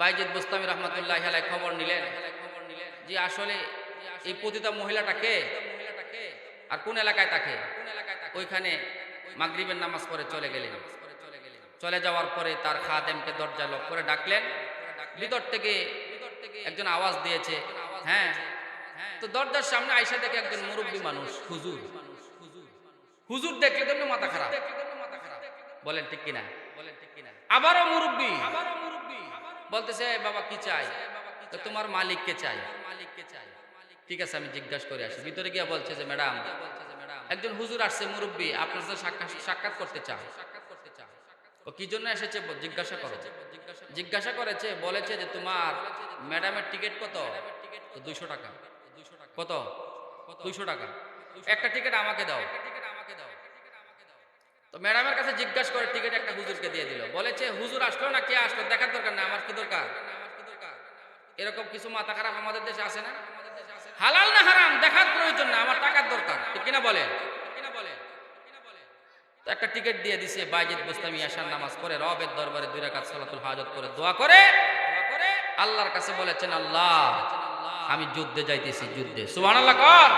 বাইজিদ বুস্তামি রহমতুল্লাহ আলাই খবর নিলেন যে আসলে এই পতিতা মহিলাটাকে আর কোন এলাকায় তাকে? ওইখানে মাগরিবের নামাজ পড়ে চলে গেলেন। চলে যাওয়ার পরে তার খাদেমকে দরজা লক করে ডাকলেন। ভিতর থেকে একজন আওয়াজ দিয়েছে হ্যাঁ। তো দরজার সামনে আইসা দেখে একজন মুরব্বী মানুষ, হুজুর। হুজুর দেখলে তো মাথা খারাপ। বলেন ঠিক কিনা বলেন, ঠিক কিনা? আবারও মুরব্বী। বলতেছে বাবা কি চাই? তো তোমার মালিককে চাই? মালিককে চাই? ঠিক আছে আমি জিজ্ঞাসা করে আসি। ভিতরে গিয়ে বলছে যে ম্যাডাম একজন হুজুর আসছে মুরব্বী আপনার সাথে সাক্ষাৎ সাক্ষাৎ করতে চাও ও কি জন্য এসেছে জিজ্ঞাসা করো। জিজ্ঞাসা করেছে বলেছে যে তোমার ম্যাডামের টিকিট কত? দুইশো টাকা। কত? দুইশো টাকা। একটা টিকিট আমাকে দাও। তো ম্যাডামের কাছে জিজ্ঞাসা করে টিকিট একটা হুজুরকে দিয়ে দিল। বলেছে, হুজুর আসলো না? কে আসলো? দেখার দরকার না, আমার কি দরকার? এরকম কিছু মাথা খারাপ আমাদের দেশে আছে না? হালাল না হারাম? দেখার প্রয়োজন না, আমার টাকার দরকার। ঠিক কিনা বলে একটা টিকিট দিয়ে দিছে, বাইজিদ বুস্তামি আসার নামাজ পড়ে, রবের দরবারে দুই রাকাত সালাতুল হাজত করে দোয়া করে। আল্লাহর কাছে বলেছেন, আল্লাহ, আমি যুদ্ধে যাইতেছি, যুদ্ধে। সুবহানাল্লাহ, কর।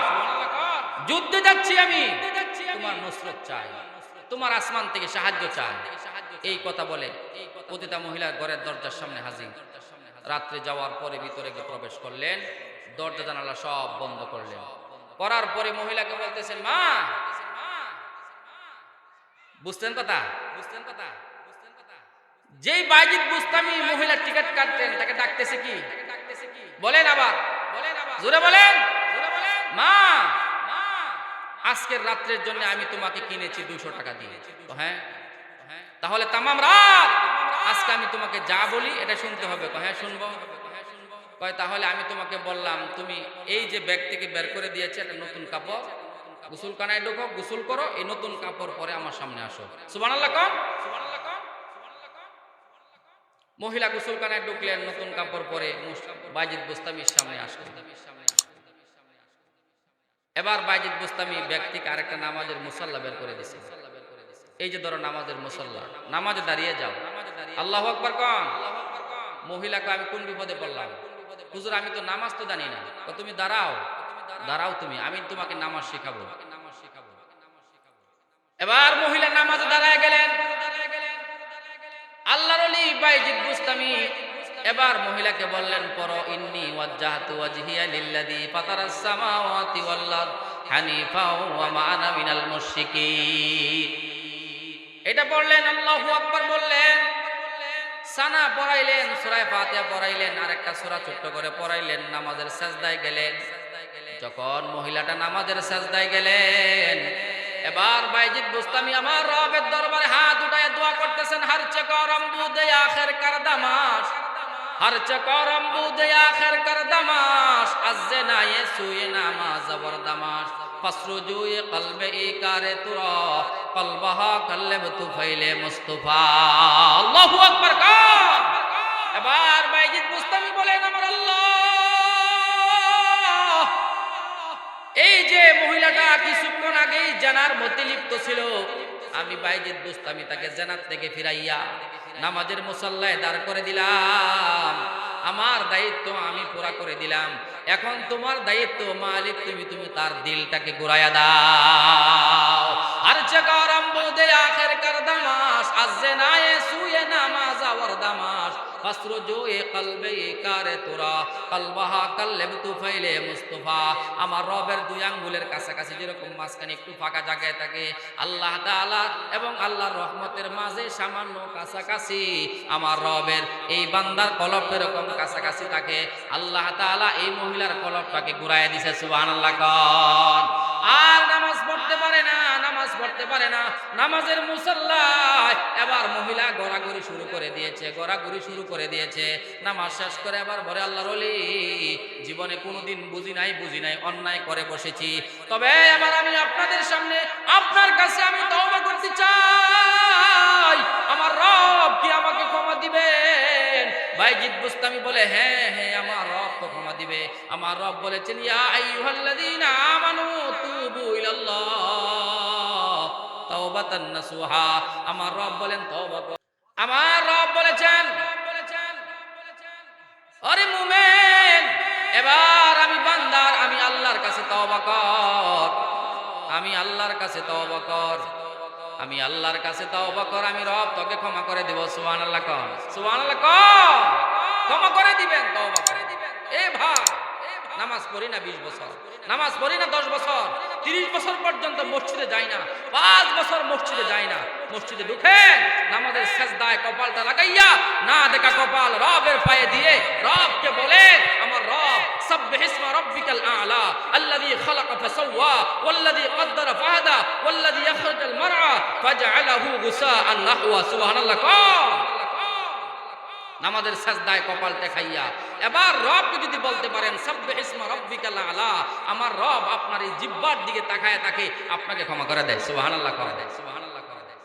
যুদ্ধে যাচ্ছি আমি। তোমার নুসরত চাই। তোমার আসমান থেকে সাহায্য চাই এই কথা বলে পতিতা মহিলার ঘরের দরজার সামনে হাজির। রাত্রে যাওয়ার পরে ভিতরে গিয়ে প্রবেশ করলেন। দরজা জানালা সব বন্ধ করলেন। করার পরে মহিলাকে বলতেছেন, মা! বুঝতেন কথা? বুঝতেন কথা যেই বাইজিদ বুস্তামি মহিলার টিকিট কাটতেন, তাকে ডাকতেছে কি? বলেন আবার। বলেন আবার জোরে বলেন জোরে বলেন। মা! আজকের রাত্রের জন্য আমি তোমাকে কিনেছি দুশো টাকা দিয়ে। হ্যাঁ? তাহলে তামাম রাত আজকে আমি তোমাকে যা বলি এটা শুনতে হবে। হ্যাঁ শুনব? কয়, তাহলে আমি তোমাকে বললাম, তুমি এই যে ব্যাগ থেকে বের করে দিয়েছে একটা নতুন কাপড় গোসল কানায় ঢোকো, গোসল করো, এই নতুন কাপড় পরে আমার সামনে আসো। কম মহিলা গোসল কানায় ঢুকলেন, নতুন কাপড় পরে বাইজিদ বুস্তামির সামনে আসলেন। এবার বাইজিদ বুস্তামি ব্যক্তিকে আরেকটা নামাজের মুসল্লা বের করে দিছে। এই যে ধরো নামাজের মুসল্লা, নামাজে দাঁড়িয়ে যাও। আল্লাহ আকবার কন। মহিলাকে আমি কোন বিপদে পড়লাম? হুজুর, আমি তো নামাজ তো জানি না। তুমি দাঁড়াও। দাঁড়াও তুমি, আমি তোমাকে নামাজ শেখাবো। এবার মহিলা নামাজে দাঁড়ায় গেলেন। আল্লাহর বাইজিদ বুস্তামি এবার মহিলাকে বললেন, পর ইন্নি ওয়াজ্জাহতু ওয়াজহিয়া লিল্লাযী ফাতারাস সামাওয়াতি ওয়াল আরদ হানিফা ওয়া মা আনা মিনাল মুশরিকিন। এটা বললেন আল্লাহু আকবার বললেন। সানা পড়াইলেন, সূরা ফাতিহা পড়াইলেন, আরেকটা সূরা ছোট্ট করে পড়াইলেন, নামাজের সাজদায় গেলেন। যখন মহিলাটা নামাজের সাজদায় গেলেন, এবার বাইজিদ বুস্তামি আমার রবের দরবারে হাত উঠায় দোয়া করতেছেন, হর চকরম বুদে আখের কর দামাস এই যে মহিলাটা কিছুক্ষণ আগেই জানার মধ্যে লিপ্ত ছিল, আমি বাইজিদ বুস্তামি তাকে জানার থেকে ফিরাইয়া নামাজের মুসাল্লায় দাঁড় করে দিলাম। আমার দায়িত্ব আমি পুরা করে দিলাম। এখন তোমার দায়িত্ব, মালিক, তুমি তুমি তার দিলটাকে ঘুরাইয়া দাও। আর চেকারাম বলতে আখের কার দামাস আজে নায়ে সুয়ে নামাজ আওয়ার দামাস কলবাহা আমার রবের দুই আঙ্গুলের যেরকম একটু ফাঁকা জায়গায় থাকে, আল্লাহ তাআলা এবং আল্লাহর রহমতের মাঝে সামান্য কাছাকাছি আমার রবের এই বান্দার কলব এরকম কাছাকাছি থাকে, আল্লাহ তাআলা এই মহিলার কলবটাকে ঘুরাইয়া দিছে, সুবহানাল্লাহ আর নামাজ পড়তে পারে পড়তে পারে না। নামাজের মুসল্লায় এবার মহিলা গড়াগড়ি শুরু করে দিয়েছে, গড়াগড়ি শুরু করে দিয়েছে। নামাজ শেষ করে এবার বলে, আল্লাহর অলি জীবনে কোনোদিন বুঝি নাই বুঝি নাই, অন্যায় করে বসেছি। তবে এবার আমি আপনাদের সামনে, আপনার কাছে আমি তওবা করতে চাই। আমার রব কি আমাকে ক্ষমা দিবেন? বাইজিদ বুস্তামি বলে হ্যাঁ হ্যাঁ আমার রব তো ক্ষমা দিবে। আমার রব বলেছেন, ইয়া আইয়ুহাল্লাযীনা আমানু তুবু ইলাল্লাহ। তাওবাতান আমার রব বলেন, তওবা আমার রব বলেছেন আরে মুমেন, এবার আমি বান্দার, আমি আল্লাহর কাছে তওবা কর। আমি আল্লাহর কাছে তওবা কর। আমি আল্লাহর কাছে তওবা কর। আমি রব তোকে ক্ষমা করে দেব, সুবহানাল্লাহ কর। সুবহানাল্লাহ কর। ক্ষমা করে দিবেন, তওবা নামাজ পড়ি না বিশ বছর। নামাজ পড়ি না দশ বছর। তিরিশ বছর পর্যন্ত মসজিদে যাই না। পাঁচ বছর মসজিদে যাই না। মসজিদে ঢুকে নামাজের সেজদায় কপালটা লাগাইয়া, না দেখা কপাল রবের পায়ে দিয়ে রবকে বলে, আমার রব, সাব্বিহ ইসমা রব্বিকাল আলা, আল্লাযী খালাকা ফাসাওয়া, ওয়াল্লাযী কদ্দারা ফাহাদা, ওয়াল্লাযী ইখরাজাল মারআ, ফাজআলাহু গুসাআন নাহওয়া। সুবহানাল্লাহ কও নামাজের সাজদায় কপাল দেখাইয়া এবার রবকে যদি বলতে পারেন, সব্বে ইসমা রব্বিকাল আলা আমার রব আপনার এই জিব্বার দিকে তাকায় তাকে আপনাকে ক্ষমা করে দেয়। সুবহানাল্লাহ, করে দেয়। সুবহানাল্লাহ, করে দেয়।